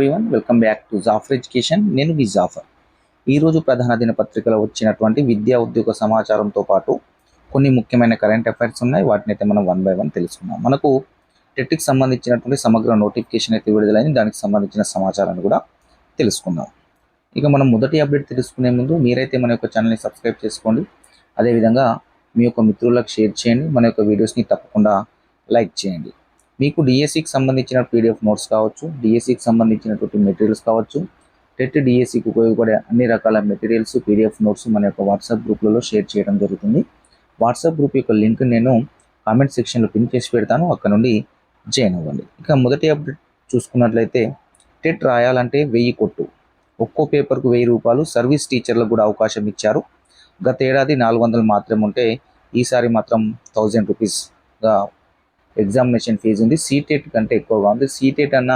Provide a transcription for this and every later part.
Everyone welcome back to Jafar education నేను మీ జాఫర్ ఈరోజు ప్రధాన దినపత్రికలో వచ్చినటువంటి విద్యా ఉద్యోగ సమాచారంతో పాటు కొన్ని ముఖ్యమైన కరెంట్ అఫైర్స్ ఉన్నాయి. వాటిని అయితే మనం వన్ బై వన్ తెలుసుకుందాం. మనకు టెట్కి సంబంధించినటువంటి సమగ్ర నోటిఫికేషన్ అయితే విడుదలైంది. దానికి సంబంధించిన సమాచారాన్ని కూడా తెలుసుకుందాం. ఇక మనం మొదటి అప్డేట్ తెలుసుకునే ముందు మీరైతే మన యొక్క ఛానల్ని సబ్స్క్రైబ్ చేసుకోండి. అదేవిధంగా మీ యొక్క మిత్రులకు షేర్ చేయండి. మన యొక్క వీడియోస్ని తప్పకుండా లైక్ చేయండి. మీకు డిఎస్సికి సంబంధించిన పీడిఎఫ్ నోట్స్ కావచ్చు డిఎస్సికి సంబంధించినటువంటి మెటీరియల్స్ కావచ్చు టెట్ డిఎస్సికి ఉపయోగపడే అన్ని రకాల మెటీరియల్స్ పీడిఎఫ్ నోట్స్ మన యొక్క వాట్సాప్ గ్రూప్లలో షేర్ చేయడం జరుగుతుంది. వాట్సాప్ గ్రూప్ యొక్క లింక్ నేను కామెంట్ సెక్షన్లో పిన్ చేసి పెడతాను అక్కడ నుండి జాయిన్ అవ్వండి. ఇక మొదటి అప్డేట్ చూసుకున్నట్లయితే టెట్ రాయాలంటే వెయ్యి కొట్టు. ఒక్కో పేపర్కు వెయ్యి రూపాయలు సర్వీస్ టీచర్లకు కూడా అవకాశం ఇచ్చారు. గత ఏడాది నాలుగు వందలు మాత్రమే ఉంటే ఈసారి మాత్రం థౌజండ్ రూపీస్గా ఎగ్జామినేషన్ ఫీజు ఉంది. సీటెట్ కంటే ఎక్కువగా ఉంది. సీటెట్ అన్న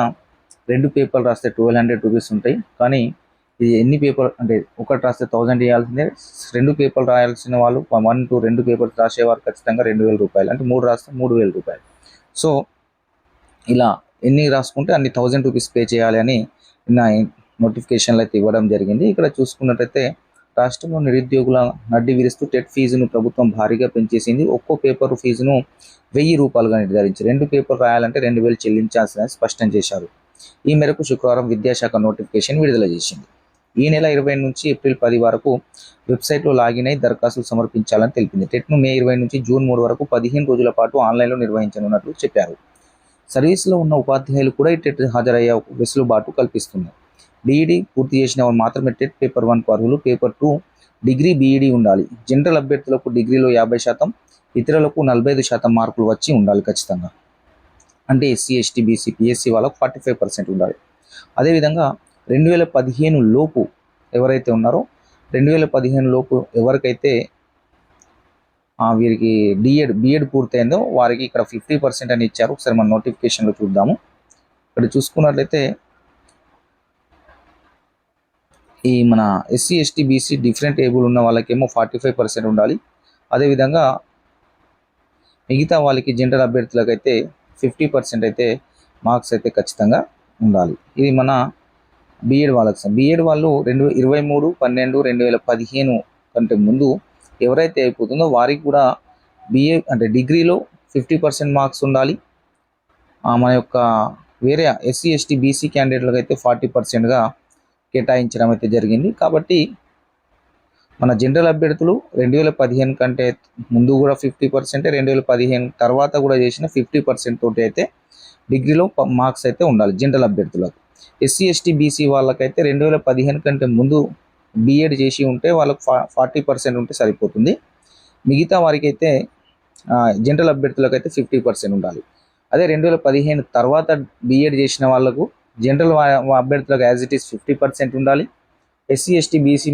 రెండు పేపర్లు రాస్తే ట్వెల్వ్ హండ్రెడ్ రూపీస్ ఉంటాయి. కానీ ఇది ఎన్ని పేపర్ అంటే ఒకటి రాస్తే థౌజండ్ ఇవ్వాల్సిందే రెండు పేపర్లు రాయాల్సిన వాళ్ళు వన్ టు రెండు పేపర్స్ రాసేవారు ఖచ్చితంగా రెండు వేల రూపాయలు. అంటే మూడు రాస్తే మూడు వేల రూపాయలు. సో ఇలా ఎన్ని రాసుకుంటే అన్ని థౌజండ్ రూపీస్ పే చేయాలి అని నా నోటిఫికేషన్లు అయితే ఇవ్వడం జరిగింది. ఇక్కడ చూసుకున్నట్టయితే రాష్ట్రంలో నిరుద్యోగుల నడ్డి విరుస్తూ టెట్ ఫీజును ప్రభుత్వం భారీగా పెంచేసింది. ఒక్కో పేపర్ ఫీజును వెయ్యి రూపాయలుగా నిర్ధారించి రెండు పేపర్ రాయాలంటే రెండు వేలు చెల్లించాల్సిందని స్పష్టం చేశారు. ఈ మేరకు శుక్రవారం విద్యాశాఖ నోటిఫికేషన్ విడుదల చేసింది. ఈ నెల ఇరవై నుంచి ఏప్రిల్ పది వరకు వెబ్సైట్లో లాగిన్ అయి దరఖాస్తులు సమర్పించాలని తెలిపింది. టెట్ను మే ఇరవై నుంచి జూన్ మూడు వరకు పదిహేను రోజుల పాటు ఆన్లైన్లో నిర్వహించనున్నట్లు చెప్పారు. సర్వీస్లో ఉన్న ఉపాధ్యాయులు కూడా ఈ టెట్ హాజరయ్యే వెసులుబాటు కల్పిస్తుంది బీఈడి పూర్తి చేసిన వారు మాత్రమే టెట్ పేపర్ వన్ అర్హులు పేపర్ టూ డిగ్రీ బీఈడీ ఉండాలి. జనరల్ అభ్యర్థులకు డిగ్రీలో యాభై శాతం ఇతరులకు నలభై ఐదు శాతం మార్కులు వచ్చి ఉండాలి ఖచ్చితంగా. అంటే ఎస్సీ ఎస్టీ బీసీ పిఎస్సీ వాళ్ళకు ఫార్టీ ఫైవ్ పర్సెంట్ ఉండాలి. అదేవిధంగా రెండు వేల పదిహేను లోపు ఎవరైతే ఉన్నారో రెండు వేల పదిహేను లోపు ఎవరికైతే వీరికి డిఎడ్ బిఎడ్ పూర్తయిందో వారికి ఇక్కడ ఫిఫ్టీ పర్సెంట్ అని ఇచ్చారు. ఒకసారి మన నోటిఫికేషన్లో చూద్దాము. ఇక్కడ చూసుకున్నట్లయితే ఈ మన SC ST BC different able ఉన్న వాళ్ళకేమో ఫార్టీ ఫైవ్ పర్సెంట్ ఉండాలి. అదేవిధంగా మిగతా వాళ్ళకి జనరల్ అభ్యర్థులకు అయితే ఫిఫ్టీ పర్సెంట్ అయితే మార్క్స్ అయితే ఖచ్చితంగా ఉండాలి. ఇది మన బీఎడ్ వాళ్ళకి బీఎడ్ వాళ్ళు రెండు ఇరవై మూడు పన్నెండు రెండు వేల పదిహేను కంటే ముందు ఎవరైతే అయిపోతుందో వారికి కూడా బిఏ అంటే డిగ్రీలో ఫిఫ్టీ పర్సెంట్ మార్క్స్ ఉండాలి. మన యొక్క వేరే ఎస్సీ ఎస్టీ బీసీ క్యాండిడేట్లకు అయితే ఫార్టీ పర్సెంట్గా కేటాయించడం అయితే జరిగింది. కాబట్టి మన జనరల్ అభ్యర్థులు రెండు వేల పదిహేను కంటే ముందు కూడా ఫిఫ్టీ పర్సెంట్ రెండు వేల పదిహేను తర్వాత కూడా చేసిన ఫిఫ్టీ పర్సెంట్ తోటి అయితే డిగ్రీలో మార్క్స్ అయితే ఉండాలి జనరల్ అభ్యర్థులకు. ఎస్సీ ఎస్టీ బీసీ వాళ్ళకైతే రెండు వేల పదిహేను కంటే ముందు బీఎడ్ చేసి ఉంటే వాళ్ళకి ఫా ఫార్టీ పర్సెంట్ ఉంటే సరిపోతుంది. మిగతా వారికి అయితే జనరల్ అభ్యర్థులకు అయితే ఫిఫ్టీ పర్సెంట్ ఉండాలి. అదే రెండు వేల పదిహేను తర్వాత బీఎడ్ చేసిన వాళ్ళకు జనరల్ అభ్యర్థులకు as it is fifty percent ఉండాలి. SC ST BC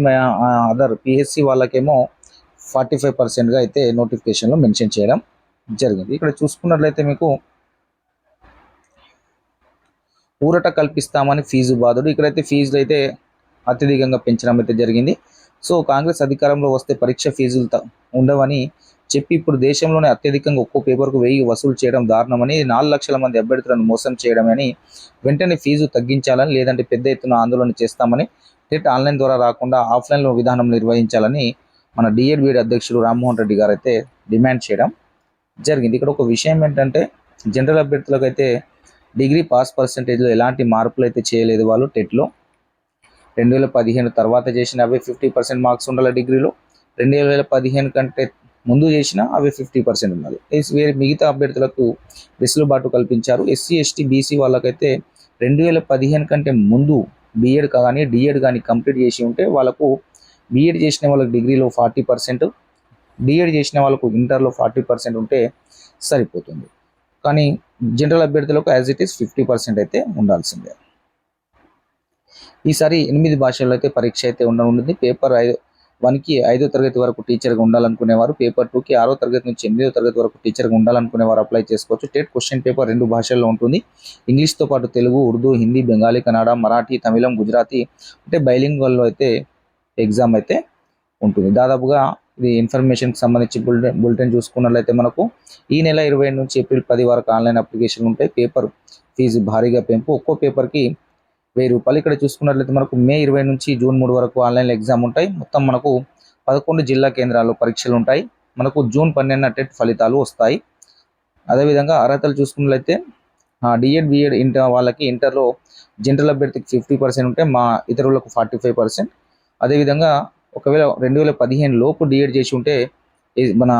other PHC వాళ్ళకేమో ఫార్టీ ఫైవ్ పర్సెంట్గా అయితే నోటిఫికేషన్లో మెన్షన్ చేయడం జరిగింది. ఇక్కడ చూసుకున్నట్లయితే మీకు ఊరట కల్పిస్తామని ఫీజు బాధుడు. ఇక్కడైతే ఫీజులు అయితే అత్యధికంగా పెంచడం అయితే జరిగింది. సో కాంగ్రెస్ అధికారంలో వస్తే పరీక్ష ఫీజులు ఉండవని చెప్పి ఇప్పుడు దేశంలోనే అత్యధికంగా ఒక్కో పేపర్కు వెయ్యి వసూలు చేయడం దారుణమని నాలుగు లక్షల మంది అభ్యర్థులను మోసం చేయడమని వెంటనే ఫీజు తగ్గించాలని లేదంటే పెద్ద ఎత్తున ఆందోళన చేస్తామని టెట్ ఆన్లైన్ ద్వారా రాకుండా ఆఫ్లైన్లో విధానం నిర్వహించాలని మన డిఎడ్బిడి అధ్యక్షుడు రామ్మోహన్ రెడ్డి గారు అయితే డిమాండ్ చేయడం జరిగింది. ఇక్కడ ఒక విషయం ఏంటంటే జనరల్ అభ్యర్థులకు అయితే డిగ్రీ పాస్ పర్సంటేజ్లో ఎలాంటి మార్పులు అయితే చేయలేదు వాళ్ళు టెట్లో. రెండు వేల పదిహేను తర్వాత చేసిన అవి ఫిఫ్టీ పర్సెంట్ మార్క్స్ ఉండాలి డిగ్రీలో. రెండు వేల పదిహేను కంటే ముందు చేసిన అవి ఫిఫ్టీ పర్సెంట్ ఉన్నది. వేరే మిగతా అభ్యర్థులకు వెసులుబాటు కల్పించారు. ఎస్సీ ఎస్టీ బీసీ వాళ్ళకైతే రెండు వేల పదిహేను కంటే ముందు బీఎడ్ కానీ డిఎడ్ కానీ కంప్లీట్ చేసి ఉంటే వాళ్ళకు బీఎడ్ చేసిన వాళ్ళకి డిగ్రీలో ఫార్టీ పర్సెంట్ డిఎడ్ చేసిన వాళ్ళకు ఇంటర్లో ఫార్టీ పర్సెంట్ ఉంటే సరిపోతుంది. కానీ జనరల్ అభ్యర్థులకు as it is fifty percent అయితే ఉండాల్సిందే. ఈసారి ఎనిమిది భాషల్లో అయితే పరీక్ష అయితే ఉండనుంది. పేపర్ ఐదు వన్కి ఐదో తరగతి వరకు టీచర్గా ఉండాలనుకునేవారు. పేపర్ టూకి ఆరో తరగతి నుంచి ఎనిమిదో తరగతి వరకు టీచర్గా ఉండాలనుకునేవారు అప్లై చేసుకోవచ్చు. టెట్ క్వశ్చన్ పేపర్ రెండు భాషల్లో ఉంటుంది. ఇంగ్లీష్తో పాటు తెలుగు ఉర్దూ హిందీ బెంగాలీ కన్నడ మరాఠీ తమిళం గుజరాతీ అంటే బైలింగ్వల్లో అయితే ఎగ్జామ్ అయితే ఉంటుంది. దాదాపుగా ఇది ఇన్ఫర్మేషన్కి సంబంధించి బులెటిన్ బులెటిన్ చూసుకున్నట్లయితే మనకు ఈ నెల ఇరవై నుంచి ఏప్రిల్ పది వరకు ఆన్లైన్ అప్లికేషన్ ఉంటాయి. పేపర్ ఫీజు భారీగా పెంపు. ఒక్కో పేపర్కి వెయ్యి రూపాయలు. ఇక్కడ చూసుకున్నట్లయితే మనకు మే ఇరవై నుంచి జూన్ మూడు వరకు ఆన్లైన్ ఎగ్జామ్ ఉంటాయి. మొత్తం మనకు పదకొండు జిల్లా కేంద్రాల్లో పరీక్షలు ఉంటాయి. మనకు జూన్ పన్నెండున టెట్ ఫలితాలు వస్తాయి. అదేవిధంగా అర్హతలు చూసుకున్నట్లయితే డిఎడ్ బిఎడ్ ఇంటర్ వాళ్ళకి ఇంటర్లో జనరల్ అభ్యర్థికి ఫిఫ్టీ పర్సెంట్ ఉంటే మా ఇతరులకు ఫార్టీ ఫైవ్ పర్సెంట్. అదేవిధంగా ఒకవేళ రెండు వేల పదిహేను లోపు డిఎడ్ చేసి ఉంటే మన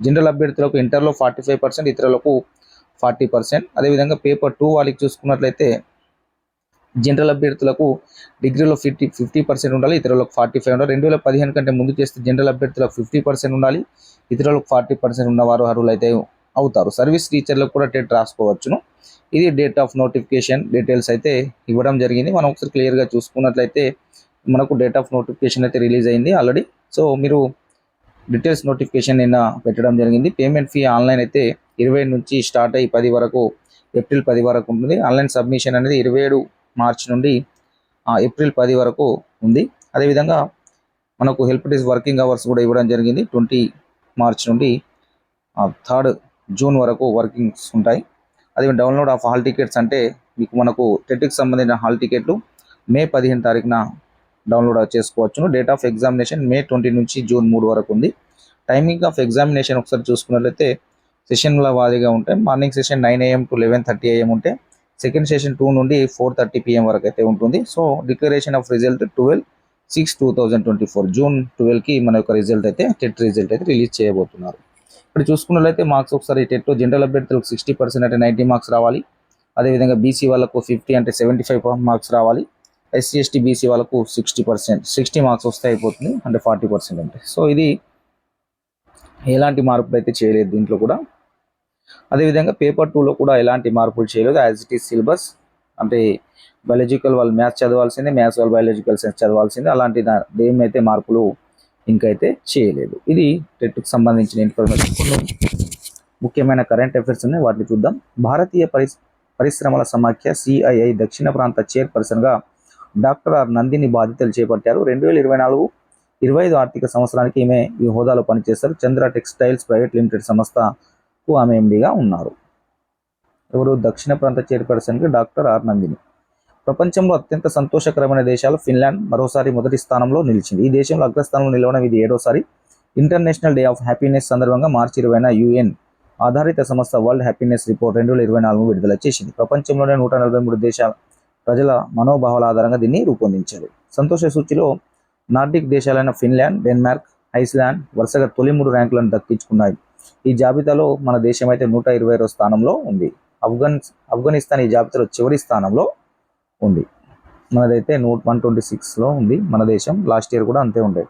జనరల్ అభ్యర్థులకు ఇంటర్లో ఫార్టీ ఫైవ్ పర్సెంట్ ఇతరులకు ఫార్టీ పర్సెంట్. అదేవిధంగా పేపర్ టూ వాళ్ళకి చూసుకున్నట్లయితే జనరల్ అభ్యర్థులకు డిగ్రీలో ఫిఫ్టీ ఫిఫ్టీ పర్సెంట్ ఉండాలి ఇతరులకు ఫార్టీ ఫైవ్ ఉండాలి. రెండు వేల పదిహేను కంటే ముందు చేస్తే జనరల్ అభ్యర్థులకు ఫిఫ్టీ పర్సెంట్ ఉండాలి ఇతరులకు ఫార్టీ పర్సెంట్ ఉన్నవారు అర్హులైతే అయితే అవుతారు. సర్వీస్ టీచర్లకు కూడా టెట్ రాసుకోవచ్చును. ఇది డేట్ ఆఫ్ నోటిఫికేషన్ డీటెయిల్స్ అయితే ఇవ్వడం జరిగింది. మనం ఒకసారి క్లియర్గా చూసుకున్నట్లయితే మనకు డేట్ ఆఫ్ నోటిఫికేషన్ అయితే రిలీజ్ అయింది ఆల్రెడీ. సో మీరు డీటెయిల్స్ నోటిఫికేషన్ నిన్న పెట్టడం జరిగింది. పేమెంట్ ఫీ ఆన్లైన్ అయితే ఇరవై నుంచి స్టార్ట్ అయ్యి పది వరకు ఏప్రిల్ పది వరకు ఉంటుంది. ఆన్లైన్ సబ్మిషన్ అనేది ఇరవై ఏడు మార్చ్ నుండి ఏప్రిల్ పది వరకు ఉంది. అదేవిధంగా మనకు హెల్ప్ డెస్క్ వర్కింగ్ అవర్స్ కూడా ఇవ్వడం జరిగింది. ట్వంటీ మార్చ్ నుండి థర్డ్ జూన్ వరకు వర్కింగ్స్ ఉంటాయి. అదే డౌన్లోడ్ ఆఫ్ హాల్ టికెట్స్ అంటే మీకు మనకు టెట్కి సంబంధించిన హాల్ టికెట్లు మే పదిహేను తారీఖున డౌన్లోడ్ చేసుకోవచ్చును. Date of examination May twenty నుంచి జూన్ మూడు వరకు ఉంది. టైమింగ్ ఆఫ్ ఎగ్జామినేషన్ ఒకసారి చూసుకున్నట్లయితే సెషన్ల వారీగా ఉంటాయి. Morning session nine AM to eleven thirty AM ఉంటే సెకండ్ సెషన్ టూ నుండి ఫోర్ థర్టీ పిఎం వరకు అయితే ఉంటుంది. So declaration of result twelve six two thousand twenty four June ట్వెల్వ్కి మన యొక్క రిజల్ట్ అయితే టెట్ రిజల్ట్ అయితే రిలీజ్ చేయబోతున్నారు. ఇప్పుడు చూసుకున్నట్లయితే మార్క్స్ ఒకసారి టెట్లో జనరల్ అభ్యర్థులకు సిక్స్టీ పర్సెంట్ అంటే నైంటీ మార్క్స్ రావాలి. అదేవిధంగా బీసీ వాళ్ళకు ఫిఫ్టీ అంటే సెవెంటీ ఫైవ్ మార్క్స్ రావాలి ఎస్సీ ఎస్టీ బీసీ వాళ్ళకు సిక్స్టీ పర్సెంట్ సిక్స్టీ మార్క్స్ వస్తే అయిపోతుంది అంటే ఫార్టీ పర్సెంట్ అంటే. సో ఇది ఎలాంటి మార్పులు అయితే చేయలేదు దీంట్లో కూడా. అదేవిధంగా పేపర్ టూలో కూడా ఎలాంటి మార్పులు చేయలేదు. యాజ్ ఇట్ ఈస్ సిలబస్ అంటే బయాలజికల్ వాళ్ళు మ్యాథ్స్ చదవాల్సిందే మ్యాథ్స్ వాళ్ళు బయాలజికల్ సైన్స్ చదవాల్సిందే. అలాంటి దేమైతే మార్పులు ఇంకైతే చేయలేదు. ఇది టెట్కు సంబంధించిన ఇన్ఫర్మేషన్ కొన్ని ముఖ్యమైన కరెంట్ అఫైర్స్ ఉన్నాయి. వాటిని చూద్దాం. భారతీయ పరిస్ పరిశ్రమల సమాఖ్య సిఐఐ దక్షిణ ప్రాంత చైర్పర్సన్గా డాక్టర్ ఆర్ నందిని బాధ్యతలు చేపట్టారు. రెండు వేల ఇరవై నాలుగు ఇరవై ఐదు ఆర్థిక సంవత్సరానికి ఈమె ఈ హోదాలో పనిచేస్తారు. చంద్ర టెక్స్టైల్స్ ప్రైవేట్ లిమిటెడ్ సంస్థ కు ఆమె ఉన్నారు. ఎవరు దక్షిణ ప్రాంత చైర్పర్సన్కి డాక్టర్ ఆర్ నందిని. ప్రపంచంలో అత్యంత సంతోషకరమైన దేశాలు ఫిన్లాండ్ మరోసారి మొదటి స్థానంలో నిలిచింది. ఈ దేశంలో అగ్రస్థానంలో నిలవడం ఇది ఏడోసారి. ఇంటర్నేషనల్ డే ఆఫ్ హ్యాపీనెస్ సందర్భంగా మార్చి ఇరవైన యుఎన్ ఆధారిత సంస్థ వరల్డ్ హ్యాపీనెస్ రిపోర్ట్ రెండు వేల ఇరవై నాలుగు విడుదల చేసింది. ప్రపంచంలోనే నూట నలభై మూడు దేశాల ప్రజల మనోభావాల ఆధారంగా దీన్ని రూపొందించారు. సంతోష సూచిలో నార్డిక్ దేశాలైన ఫిన్లాండ్ డెన్మార్క్ ఐస్లాండ్ వరుసగా తొలి మూడు ర్యాంకులను దక్కించుకున్నాయి. ఈ జాబితాలో మన దేశం అయితే నూట ఇరవై స్థానంలో ఉంది. ఆఫ్ఘన్ ఆఫ్ఘనిస్తాన్ ఈ జాబితాలో చివరి స్థానంలో ఉంది. మనదైతే నూట్ వన్ ట్వంటీ సిక్స్లో ఉంది మన దేశం. లాస్ట్ ఇయర్ కూడా అంతే ఉండేది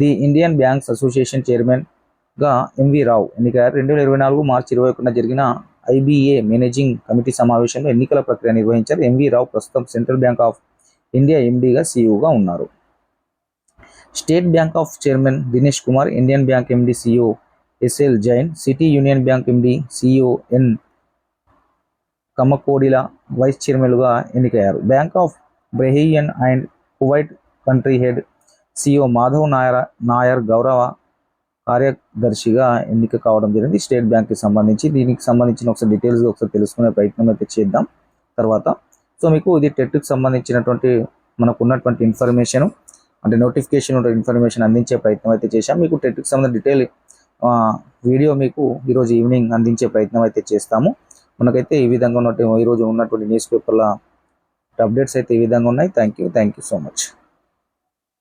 ది ఇండియన్ బ్యాంక్స్ అసోసియేషన్ చైర్మన్గా ఎంవి రావు ఎన్నికయ్యారు. రెండు వేల ఇరవై నాలుగు మార్చి ఇరవై ఒకటిన జరిగిన ఐబీఏ మేనేజింగ్ కమిటీ సమావేశంలో ఎన్నికల ప్రక్రియ నిర్వహించారు. ఎంవి రావు ప్రస్తుతం సెంట్రల్ బ్యాంక్ ఆఫ్ ఇండియా ఎండీగా సీఈఓగా ఉన్నారు. State bank of chairman Dinesh Kumar Indian bank MD CEO SL Jain city union bank MD CEO N కమ్మకోడిల vice చైర్మన్లుగా ఎన్నికయ్యారు. Bank of Bahrain and Kuwait country head CEO Madhav Nair Nair గౌరవ కార్యదర్శిగా ఎన్నిక కావడం జరిగింది. స్టేట్ బ్యాంక్కి సంబంధించి దీనికి సంబంధించిన ఒకసారి డీటెయిల్స్గా ఒకసారి తెలుసుకునే ప్రయత్నం అయితే చేద్దాం. తర్వాత సో మీకు ఇది టెట్కి సంబంధించినటువంటి మనకు ఉన్నటువంటి ఇన్ఫర్మేషన్ అంటే నోటిఫికేషన్ ఇన్ఫర్మేషన్ అందించే ప్రయత్నం అయితే చేశాం. మీకు టెట్కి సంబంధించిన డీటెయిల్ వీడియో మీకు ఈరోజు ఈవినింగ్ అందించే ప్రయత్నం అయితే చేస్తాము. మనకైతే ఈ విధంగా ఉన్నట్టు ఈరోజు ఉన్నటువంటి న్యూస్ పేపర్ల అప్డేట్స్ అయితే ఈ విధంగా ఉన్నాయి. Thank you thank you so much